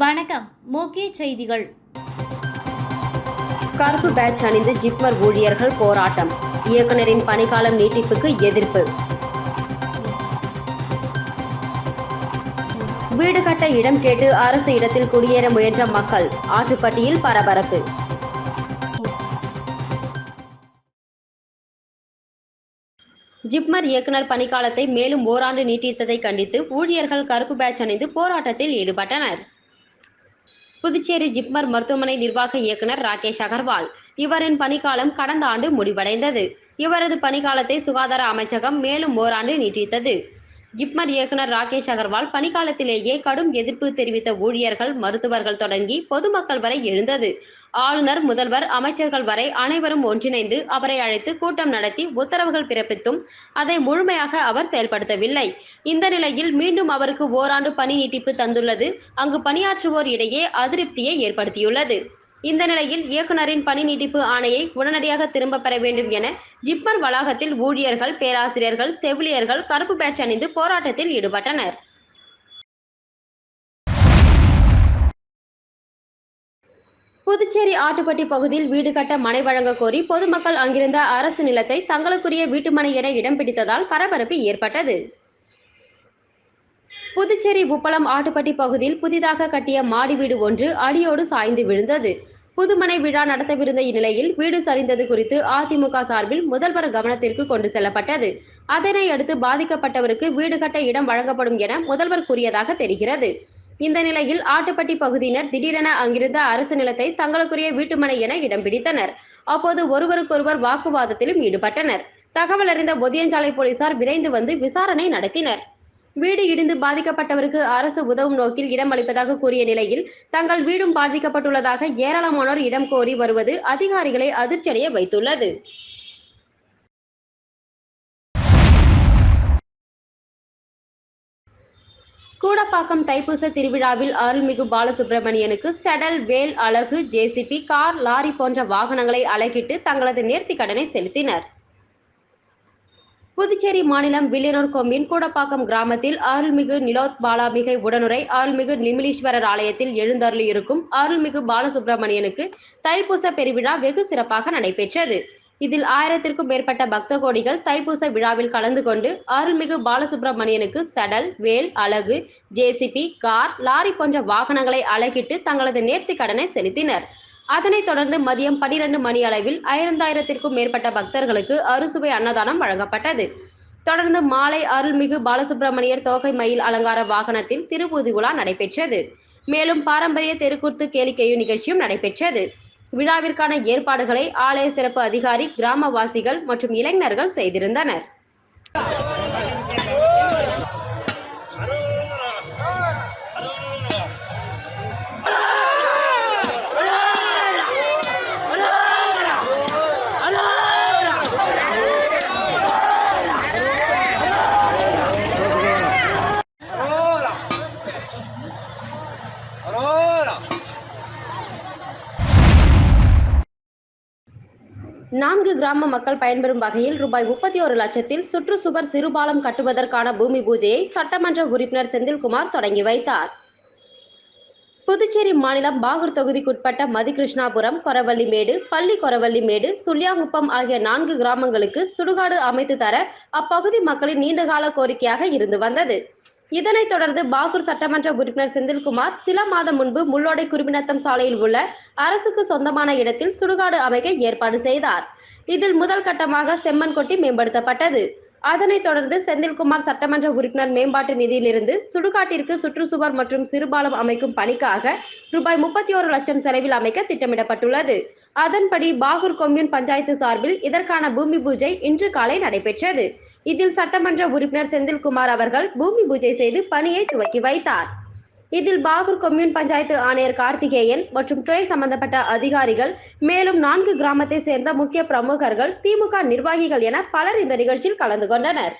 வணக்கம் முக்கிய செய்திகள். கருப்பு பேட்ச் அணிந்து ஜிப்மர் ஊழியர்கள் போராட்டம். இயக்குனரின் பணிக்காலம் நீட்டிப்புக்கு எதிர்ப்பு. வீடு கட்ட இடம் கேட்டு அரசு இடத்தில் குடியேற முயன்ற மக்கள் ஆட்டுப்பட்டியில் பரபரப்பு. ஜிப்மர் இயக்குனர் பணிக்காலத்தை மேலும் ஓராண்டு நீட்டித்ததை கண்டித்து ஊழியர்கள் கருப்பு பேட்ச் அணிந்து போராட்டத்தில் ஈடுபட்டனர். புதுச்சேரி ஜிப்மர் மருத்துவமனை நிர்வாக இயக்குனர் ராகேஷ் அகர்வால். இவரின் பணிக்காலம் கடந்த ஆண்டு முடிவடைந்தது. இவரது பணிக்காலத்தை சுகாதார அமைச்சகம் மேலும் ஓராண்டு நீட்டித்தது. ஜிப்மர் இயக்குனர் ராகேஷ் அகர்வால் பணிக்காலத்திலேயே கடும் எதிர்ப்பு தெரிவித்த ஊழியர்கள் மருத்துவர்கள் தொடங்கி பொதுமக்கள் வரை எழுந்தது. ஆளுநர் முதல்வர் அமைச்சர்கள் வரை அனைவரும் ஒன்றிணைந்து அவரை அழைத்து கூட்டம் நடத்தி உத்தரவுகள் பிறப்பித்தும் அதை முழுமையாக அவர் செயல்படுத்தவில்லை. இந்த நிலையில் மீண்டும் அவருக்கு ஓராண்டு பணி நீட்டிப்பு தந்துள்ளது. அங்கு பணியாற்றுவோர் இடையே அதிருப்தியை ஏற்படுத்தியுள்ளது. இந்த நிலையில் இயக்குனரின் பணி நீட்டிப்பு ஆணையை உடனடியாக திரும்ப பெற வேண்டும் என ஜிப்மர் வளாகத்தில் ஊழியர்கள் பேராசிரியர்கள் செவிலியர்கள் கருப்பு பேட்ச் அணிந்து போராட்டத்தில் ஈடுபட்டனர். புதுச்சேரி ஆட்டுப்பட்டி பகுதியில் வீடு கட்ட மனை வழங்க கோரி பொதுமக்கள் அங்கிருந்த அரசு நிலத்தை தங்களுக்குரிய வீட்டுமனை என இடம் பிடித்ததால் பரபரப்பு ஏற்பட்டது. புதுச்சேரி உப்பளம் ஆட்டுப்பட்டி பகுதியில் புதிதாக கட்டிய மாடி வீடு ஒன்று அடியோடு சாய்ந்து விழுந்தது. புதுமனை விழா நடத்தவிருந்த இந்நிலையில் வீடு சரிந்தது குறித்து அதிமுக சார்பில் முதல்வர் கவனத்திற்கு கொண்டு செல்லப்பட்டது. அதனை அடுத்து பாதிக்கப்பட்டவருக்கு வீடு கட்ட இடம் வழங்கப்படும் என முதல்வர் கூறியதாக தெரிகிறது. இந்த நிலையில் ஆட்டுப்பட்டி பகுதியினர் திடீரென அங்கிருந்த அரசு நிலத்தை தங்களுக்குரிய வீட்டுமனை என இடம் பிடித்தனர். அப்போது ஒருவருக்கொருவர் வாக்குவாதத்திலும் ஈடுபட்டனர். தகவல் அறிந்த ஒதியஞ்சாலை போலீசார் விரைந்து வந்து விசாரணை நடத்தினர். வீடு இடிந்து பாதிக்கப்பட்டவருக்கு அரசு உதவும் நோக்கில் இடம் அளிப்பதாக கூறிய நிலையில் தங்கள் வீடும் பாதிக்கப்பட்டுள்ளதாக ஏராளமானோர் இடம் கோரி வருவது அதிகாரிகளை அதிர்ச்சியடைய வைத்துள்ளது. கூடப்பாக்கம் தைப்பூச திருவிழாவில் அருள்மிகு பாலசுப்பிரமணியனுக்கு செடல் வேல் அழகு ஜேசிபி கார் லாரி போன்ற வாகனங்களை அலகிட்டு தங்களது நேர்த்தி கடனை செலுத்தினர். புதுச்சேரி மாநிலம் வில்லியனூர் கொம்பின் கூடப்பாக்கம் கிராமத்தில் அருள்மிகு நிலோத் பாலாமிகை உடனுரை அருள்மிகு நிமிலீஸ்வரர் ஆலயத்தில் எழுந்தருளியிருக்கும் அருள்மிகு பாலசுப்பிரமணியனுக்கு தைப்பூச பெருவிழா வெகு சிறப்பாக நடைபெற்றது. இதில் ஆயிரத்திற்கும் மேற்பட்ட பக்த கோடிகள் தைப்பூச விழாவில் கலந்து கொண்டு அருள்மிகு பாலசுப்பிரமணியனுக்கு சடல் வேல் அழகு ஜேசிபி கார் லாரி போன்ற வாகனங்களை அழகிட்டு தங்களது நேர்த்தி கடனை செலுத்தினர். அதனைத் தொடர்ந்து மதியம் பனிரெண்டு மணி அளவில் ஐந்தாயிரத்திற்கும் மேற்பட்ட பக்தர்களுக்கு அறுசுவை அன்னதானம் வழங்கப்பட்டது. தொடர்ந்து மாலை அருள்மிகு பாலசுப்ரமணியர் தோகை மயில் அலங்கார வாகனத்தில் திருப்பூதி உலா நடைபெற்றது. மேலும் பாரம்பரிய தெருக்கூத்து கேளிக்கையும் நிகழ்ச்சியும் நடைபெற்றது. விழாவிற்கான ஏற்பாடுகளை ஆலய சிறப்பு அதிகாரி கிராமவாசிகள் மற்றும் இளைஞர்கள் செய்திருந்தனர். நான்கு கிராம மக்கள் பயன்பெறும் வகையில் ரூபாய் முப்பத்தி ஒரு லட்சத்தில் சுற்றுச்சுவர் சிறுபாலம் கட்டுவதற்கான பூமி பூஜையை சட்டமன்ற உறுப்பினர் செந்தில்குமார் தொடங்கி வைத்தார். புதுச்சேரி மாநிலம் பாகூர் தொகுதிக்குட்பட்ட மதிகிருஷ்ணாபுரம் கொரவல்லிமேடு பள்ளி கொரவல்லிமேடு சுல்யாங்குப்பம் ஆகிய நான்கு கிராமங்களுக்கு சுடுகாடு அமைத்து தர அப்பகுதி மக்களின் நீண்டகால கோரிக்கையாக இருந்து வந்தது. இதனைத் தொடர்ந்து பாகூர் சட்டமன்ற உறுப்பினர் செந்தில்குமார் சில மாதம் முன்பு முள்ளோடை குருவினத்தம் சாலையில் உள்ள அரசுக்கு சொந்தமான இடத்தில் சுடுகாடு அமைக்க ஏற்பாடு செய்தார். இதில் முதல் கட்டமாக செம்மண் கொட்டி மேம்படுத்தப்பட்டது. அதனைத் தொடர்ந்து செந்தில்குமார் சட்டமன்ற உறுப்பினர் மேம்பாட்டு நிதியிலிருந்து சுடுகாட்டிற்கு சுற்றுச்சுவர் மற்றும் சிறுபாலம் அமைக்கும் பணிக்காக ரூபாய் முப்பத்தி ஒரு லட்சம் செலவில் அமைக்க திட்டமிடப்பட்டுள்ளது. அதன்படி பாகூர் கொம்யூன் பஞ்சாயத்து சார்பில் இதற்கான பூமி பூஜை இன்று காலை நடைபெற்றது. இதில் சட்டமன்ற உறுப்பினர் செந்தில்குமார் அவர்கள் பூமி பூஜை செய்து பணியை துவக்கி வைத்தார். இதில் பாகூர் கொம்யூன் பஞ்சாயத்து ஆணையர் கார்த்திகேயன் மற்றும் துறை சம்பந்தப்பட்ட அதிகாரிகள் மேலும் நான்கு கிராமத்தை சேர்ந்த முக்கிய பிரமுகர்கள் திமுக நிர்வாகிகள் என பலர் இந்த நிகழ்ச்சியில் கலந்து கொண்டனர்.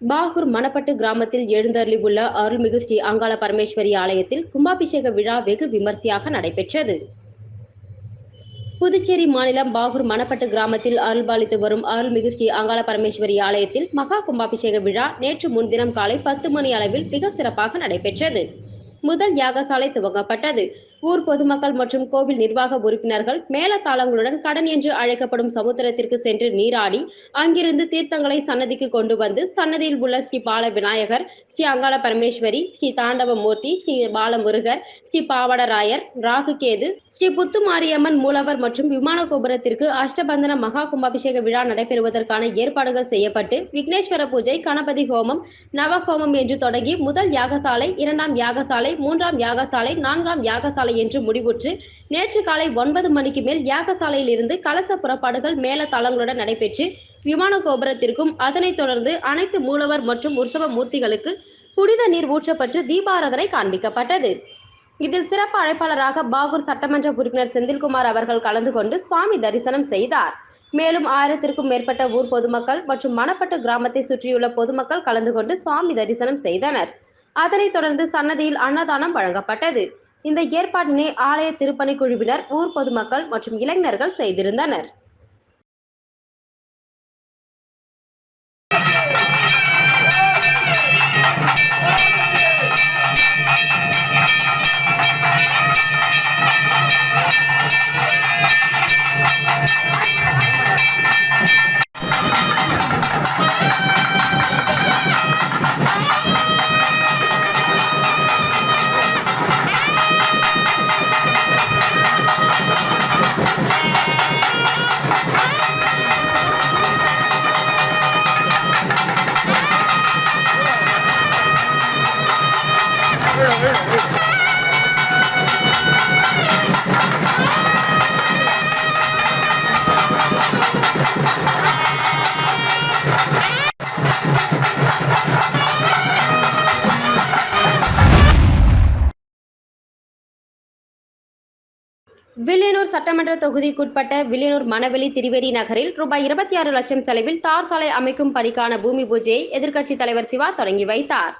பாகூர் மணப்பட்டு கிராமத்தில் எழுந்தருளி உள்ள அருள்மிகு ஸ்ரீ அங்காள பரமேஸ்வரி ஆலயத்தில் கும்பாபிஷேக விழா வெகு விமர்சையாக நடைபெற்றது. புதுச்சேரி மாநிலம் பாகூர் மணப்பட்டு கிராமத்தில் அருள்பாலித்து வரும் அருள்மிகு ஸ்ரீ அங்காள பரமேஸ்வரி ஆலயத்தில் மகா கும்பாபிஷேக விழா நேற்று முன்தினம் காலை பத்து மணி அளவில் மிக சிறப்பாக நடைபெற்றது. முதல் யாகசாலை துவங்கப்பட்டது. ஊர் பொதுமக்கள் மற்றும் கோவில் நிர்வாக உறுப்பினர்கள் மேலத்தாளங்களுடன் கடன் என்று அழைக்கப்படும் சமுத்திரத்திற்கு சென்று நீராடி அங்கிருந்து தீர்த்தங்களை சன்னதிக்கு கொண்டு வந்து சன்னதியில் உள்ள ஸ்ரீ பால விநாயகர் ஸ்ரீ அங்காள பரமேஸ்வரி ஸ்ரீ தாண்டவமூர்த்தி ஸ்ரீ பாலமுருகர் ஸ்ரீ பாவடராயர் ராகுகேது ஸ்ரீ புத்துமாரியம்மன் மூலவர் மற்றும் விமான கோபுரத்திற்கு அஷ்டபந்தன மகா கும்பாபிஷேக விழா நடைபெறுவதற்கான ஏற்பாடுகள் செய்யப்பட்டு விக்னேஸ்வர பூஜை கணபதி ஹோமம் நவஹோமம் என்று தொடங்கி முதல் யாகசாலை இரண்டாம் யாகசாலை மூன்றாம் யாகசாலை நான்காம் யாகசாலை என்று முடிவுற்று நேற்று காலை ஒன்பது மணிக்கு மேல் யாகசாலையில் இருந்து கலச புறப்பாடுகள் மேல தளங்களுடன் நடைபெற்று விமான கோபுரத்திற்கும் அதனைத் தொடர்ந்து அனைத்து மூலவர் மற்றும் உற்சவ மூர்த்திகளுக்கு புனித நீர் ஊற்றப்பட்டு தீபாராதனை காண்பிக்கப்பட்டது. இதில் சிறப்பு அழைப்பாளராக பாகூர் சட்டமன்ற உறுப்பினர் செந்தில்குமார் அவர்கள் கலந்து கொண்டு சுவாமி தரிசனம் செய்தார். மேலும் ஆயிரத்திற்கும் மேற்பட்ட ஊர் பொதுமக்கள் மற்றும் மணப்பட்டு கிராமத்தை சுற்றியுள்ள பொதுமக்கள் கலந்து கொண்டு சுவாமி தரிசனம் செய்தனர். அதனைத் தொடர்ந்து சன்னதியில் அன்னதானம் வழங்கப்பட்டது. இந்த ஏற்பாட்டினை ஆலய திருப்பணி குழுவினர் ஊர் பொதுமக்கள் மற்றும் இளைஞர்கள் செய்திருந்தனர். வில்லியனூர் சட்டமன்ற தொகுதிக்குட்பட்ட வில்லியனூர் மணவெளி திரிவேணி நகரில் ரூபாய் இருபத்தி ஆறு லட்சம் செலவில் தார் சாலை அமைக்கும் பணிக்கான பூமி பூஜையை எதிர்க்கட்சித் தலைவர் சிவா தொடங்கி வைத்தார்.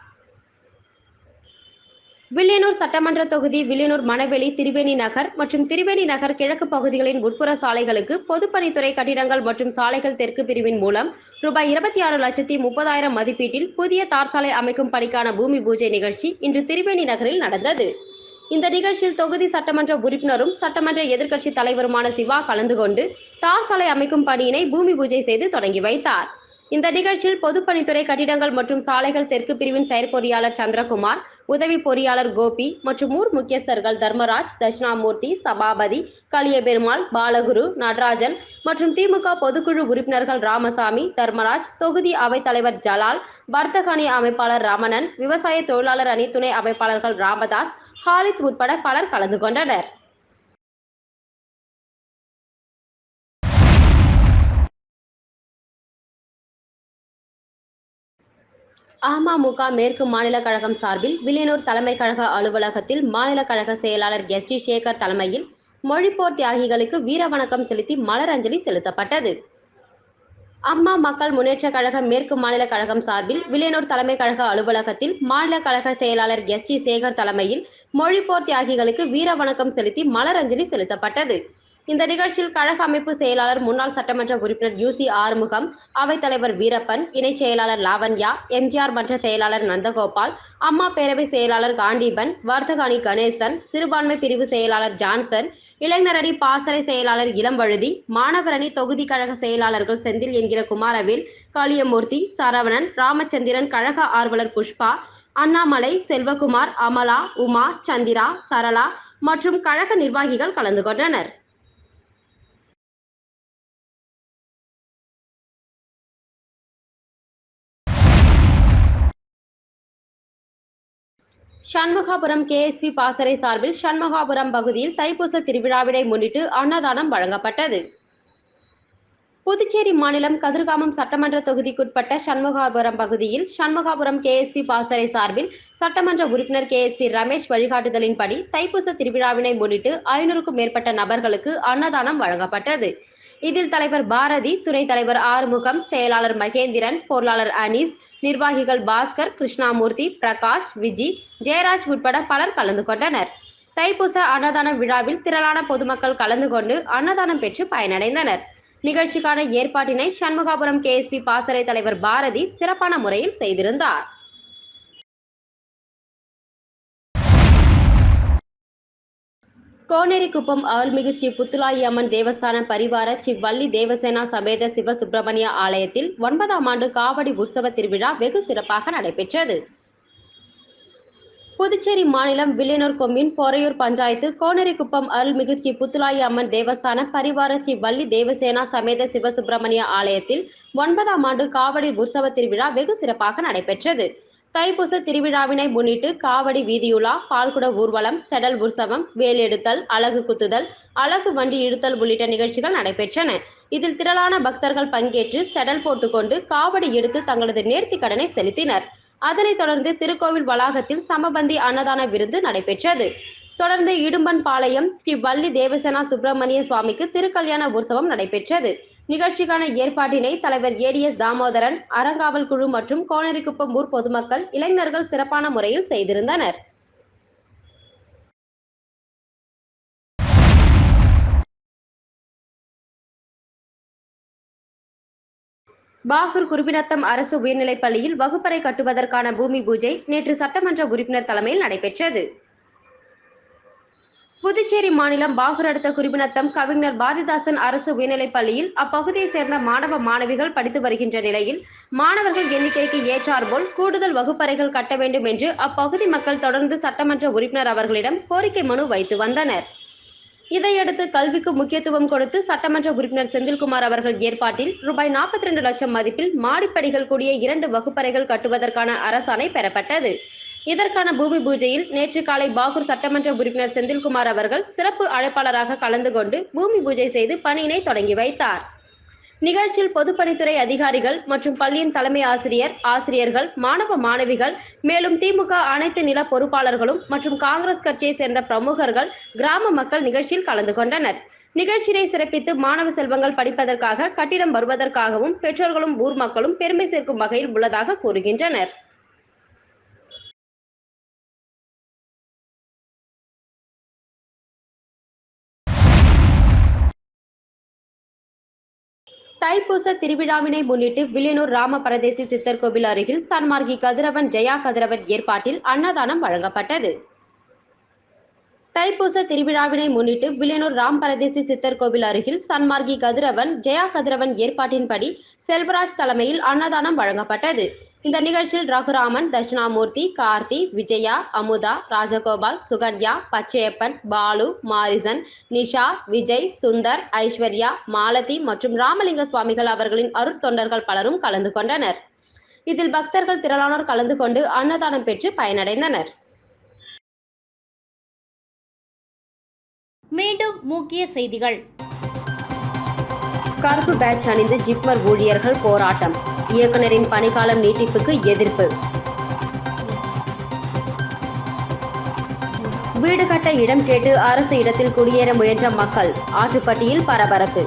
வில்லியனூர் சட்டமன்ற தொகுதி வில்லியனூர் மணவெளி திருவேணி நகர் மற்றும் திருவேணி நகர் கிழக்கு பகுதிகளின் உட்புற சாலைகளுக்கு பொதுப்பணித்துறை கட்டிடங்கள் மற்றும் சாலைகள் தெற்கு பிரிவின் மூலம் ரூபாய் இருபத்தி ஆறு லட்சத்தி முப்பதாயிரம் மதிப்பீட்டில் புதிய தார் சாலை அமைக்கும் பணிக்கான பூமி பூஜை நிகழ்ச்சி இன்று திருவேணி நகரில் நடந்தது. இந்த நிகழ்ச்சியில் தொகுதி சட்டமன்ற உறுப்பினரும் சட்டமன்ற எதிர்க்கட்சி தலைவருமான சிவா கலந்து கொண்டு தார் சாலை அமைக்கும் பணியினை பூமி பூஜை செய்து தொடங்கி வைத்தார். இந்த நிகழ்ச்சியில் பொதுப்பணித்துறை கட்டிடங்கள் மற்றும் சாலைகள் தெற்கு பிரிவின் செயற்பொறியாளர் சந்திரகுமார் உதவி பொறியாளர் கோபி மற்றும் ஊர் முக்கியஸ்தர்கள் தர்மராஜ் தட்சிணாமூர்த்தி சபாபதி கலியபெருமாள் பாலகுரு நடராஜன் மற்றும் திமுக பொதுக்குழு உறுப்பினர்கள் ராமசாமி தர்மராஜ் தொகுதி அவைத்தலைவர் ஜலால் வர்த்தக அணி அமைப்பாளர் ரமணன் விவசாய தொழிலாளர் அணி துணை அமைப்பாளர்கள் ராமதாஸ் ஹாலித் உட்பட பலர் கலந்து கொண்டனர். அமமுக மேற்கு மாநில கழகம் சார்பில் வில்லியனூர் தலைமை கழக அலுவலகத்தில் மாநில கழக செயலாளர் எஸ் டி சேகர் தலைமையில் மொழிப்போர் தியாகிகளுக்கு வீர வணக்கம் செலுத்தி மலரஞ்சலி செலுத்தப்பட்டது. அம்மா மக்கள் முன்னேற்ற கழக மேற்கு மாநில கழகம் சார்பில் வில்லியனூர் தலைமை கழக அலுவலகத்தில் மாநில கழக செயலாளர் எஸ் டி சேகர் தலைமையில் மொழிப்போர் தியாகிகளுக்கு வீர வணக்கம் செலுத்தி மலரஞ்சலி செலுத்தப்பட்டது. இந்த நிகழ்ச்சியில் கழக அமைப்பு செயலாளர் முன்னாள் சட்டமன்ற உறுப்பினர் யூசி ஆறுமுகம் அவைத்தலைவர் வீரப்பன் இணைச் செயலாளர் லாவண்யா எம்ஜிஆர் மன்ற செயலாளர் நந்தகோபால் அம்மா பேரவை செயலாளர் காண்டீபன் வர்த்தக அணி கணேசன் சிறுபான்மை பிரிவு செயலாளர் ஜான்சன் இளைஞரணி பாசறை செயலாளர் இளம்பழுதி மாணவர் அணி தொகுதி கழக செயலாளர்கள் செந்தில் என்கிற குமாரவேல் காளியமூர்த்தி சரவணன் ராமச்சந்திரன் கழக ஆர்வலர் புஷ்பா அண்ணாமலை செல்வகுமார் அமலா உமா சந்திரா சரளா மற்றும் கழக நிர்வாகிகள் கலந்து கொண்டனர். சண்முகாபுரம் கேஎஸ்பி பாசறை சார்பில் சண்முகாபுரம் பகுதியில் தைப்பூச திருவிழாவினை முன்னிட்டு அன்னதானம் வழங்கப்பட்டது. புதுச்சேரி மாநிலம் கதிர்காமம் சட்டமன்ற தொகுதிக்குட்பட்ட சண்முகாபுரம் பகுதியில் சண்முகாபுரம் கேஎஸ்பி பாசறை சார்பில் சட்டமன்ற உறுப்பினர் கேஎஸ்பி ரமேஷ் வழிகாட்டுதலின்படி தைப்பூச திருவிழாவினை முன்னிட்டு ஐநூறுக்கும் மேற்பட்ட நபர்களுக்கு அன்னதானம் வழங்கப்பட்டது. இதில் தலைவர் பாரதி துணைத் தலைவர் ஆறுமுகம் செயலாளர் மகேந்திரன் பொருளாளர் அனீஸ் நிர்வாகிகள் பாஸ்கர் கிருஷ்ணாமூர்த்தி பிரகாஷ் விஜி ஜெயராஜ் உட்பட பலர் கலந்து கொண்டனர். தைப்பூச அன்னதான விழாவில் திரளான பொதுமக்கள் கலந்து கொண்டு அன்னதானம் பெற்று பயனடைந்தனர். நிகழ்ச்சிக்கான ஏற்பாட்டினை சண்முகாபுரம் கேஎஸ்பி பாசறை தலைவர் பாரதி சிறப்பான முறையில் செய்திருந்தார். கோனேரிக்குப்பம் அருள்மிகு ஸ்ரீ புத்துலாயி அம்மன் தேவஸ்தான பரிவார ஸ்ரீ வள்ளி தேவசேனா சமேத சிவ சுப்பிரமணிய ஆலயத்தில் ஒன்பதாம் ஆண்டு காவடி உற்சவ திருவிழா வெகு சிறப்பாக நடைபெற்றது. புதுச்சேரி மாநிலம் வில்லியனூர் கொம்பின் பொறையூர் பஞ்சாயத்து கோனரிக்குப்பம் அருள்மிகு ஸ்ரீ புத்துலாயி அம்மன் தேவஸ்தான பரிவார ஸ்ரீ வள்ளி தேவசேனா சமேத சிவசுப்பிரமணிய ஆலயத்தில் ஒன்பதாம் ஆண்டு காவடி உற்சவ திருவிழா வெகு சிறப்பாக நடைபெற்றது. தைப்பூச திருவிழாவினை முன்னிட்டு காவடி வீதியுலா பால்குட ஊர்வலம் செடல் உற்சவம் வேலெடுத்தல் அழகு அலகு குத்துதல் அலகு வண்டி இழுத்தல் உள்ளிட்ட நிகழ்ச்சிகள் நடைபெற்றன. இதில் திரளான பக்தர்கள் பங்கேற்று செடல் போட்டுக்கொண்டு காவடி எடுத்து தங்களது நேர்த்தி கடனை செலுத்தினர். அதனைத் தொடர்ந்து திருக்கோவில் வளாகத்தில் சமபந்தி அன்னதான விருந்து நடைபெற்றது. தொடர்ந்து இடும்பன் பாளையம் ஸ்ரீ வள்ளி தேவசேனா சுப்பிரமணிய சுவாமிக்கு திருக்கல்யாண உற்சவம் நடைபெற்றது. நிகழ்ச்சிக்கான ஏற்பாட்டினை தலைவர் ஏடிஎஸ் தாமோதரன் அறங்காவல் குழு மற்றும் கோனரிக்குப்பம் ஊர் பொதுமக்கள் இளைஞர்கள் சிறப்பான முறையில் செய்திருந்தனர். பாகூர் குருபினத்தம் அரசு உயர்நிலைப் பள்ளியில் வகுப்பறை கட்டுவதற்கான பூமி பூஜை நேற்று சட்டமன்ற உறுப்பினர் தலைமையில் நடைபெற்றது. புதுச்சேரி மாநிலம் பாகூர் அடுத்த குருபினத்தம் கவிஞர் பாரதிதாசன் அரசு உயர்நிலைப் பள்ளியில் அப்பகுதியைச் சேர்ந்த மாணவ மாணவிகள் படித்து வருகின்ற நிலையில் மாணவர்கள் எண்ணிக்கைக்கு ஏற்றாற்போல் கூடுதல் வகுப்பறைகள் கட்ட வேண்டும் என்று அப்பகுதி மக்கள் தொடர்ந்து சட்டமன்ற உறுப்பினர் அவர்களிடம் கோரிக்கை மனு வைத்து வந்தனர். இதையடுத்து கல்விக்கு முக்கியத்துவம் கொடுத்து சட்டமன்ற உறுப்பினர் செந்தில்குமார் அவர்கள் ஏற்பாட்டில் ரூபாய் நாற்பத்தி ரெண்டு லட்சம் மதிப்பில் மாடிப்படிகள் கூடிய இரண்டு வகுப்பறைகள் கட்டுவதற்கான அரசாணை பெறப்பட்டது. இதற்கான பூமி பூஜையில் நேற்று காலை பாகூர் சட்டமன்ற உறுப்பினர் செந்தில்குமார் அவர்கள் சிறப்பு அழைப்பாளராக கலந்து கொண்டு பூமி பூஜை செய்து பணியினை தொடங்கி வைத்தார். நிகழ்ச்சியில் பொதுப்பணித்துறை அதிகாரிகள் மற்றும் பள்ளியின் தலைமை ஆசிரியர் ஆசிரியர்கள் மாணவ மாணவிகள் மேலும் திமுக அனைத்து நில பொறுப்பாளர்களும் மற்றும் காங்கிரஸ் கட்சியை சேர்ந்த பிரமுகர்கள் கிராம மக்கள் நிகழ்ச்சியில் கலந்து கொண்டனர். நிகழ்ச்சியை சிறப்பித்து மாணவ செல்வங்கள் படிப்பதற்காக கட்டிடம் வருவதற்காகவும் பெற்றோர்களும் ஊர் மக்களும் பெருமை சேர்க்கும் வகையில் உள்ளதாக கூறுகின்றனர். தைப்பூச திருவிழாவினை முன்னிட்டு வில்லியனூர் ராம பரதேசி சித்தர் கோவில் அருகில் சன்மார்கி கதிரவன் ஜெயா கதிரவன் ஏற்பாட்டில் அன்னதானம் வழங்கப்பட்டது. தைப்பூச திருவிழாவினை முன்னிட்டு வில்லியனூர் ராம் பரதேசி சித்தர் கோவில் அருகில் சன்மார்கி கதிரவன் ஜெயா கதிரவன் ஏற்பாட்டின்படி செல்வராஜ் தலைமையில் அன்னதானம் வழங்கப்பட்டது. இந்த நிகழ்ச்சியில் ரகுராமன் தட்சிணாமூர்த்தி கார்த்தி விஜயா அமுதா ராஜகோபால் சுகன்யா பச்சையப்பன் பாலு மாரிசன் நிஷா விஜய் சுந்தர் ஐஸ்வர்யா மாலதி மற்றும் ராமலிங்க சுவாமிகள் அவர்களின் அருட்தொண்டர்கள் பலரும் கலந்து கொண்டனர். இதில் பக்தர்கள் திரளானோர் கலந்து கொண்டு அன்னதானம் பெற்று பயனடைந்தனர். மீண்டும் முக்கிய செய்திகள். கருப்பு பேட்ச் அணிந்து ஜிப்மர் ஊழியர்கள் போராட்டம். இயக்குனரின் பணிக்காலம் நீட்டிப்புக்கு எதிர்ப்பு. வீடு கட்ட இடம் கேட்டு அரசு இடத்தில் குடியேற முயன்ற மக்கள் ஆட்டுப்பட்டியில் பரபரப்பு.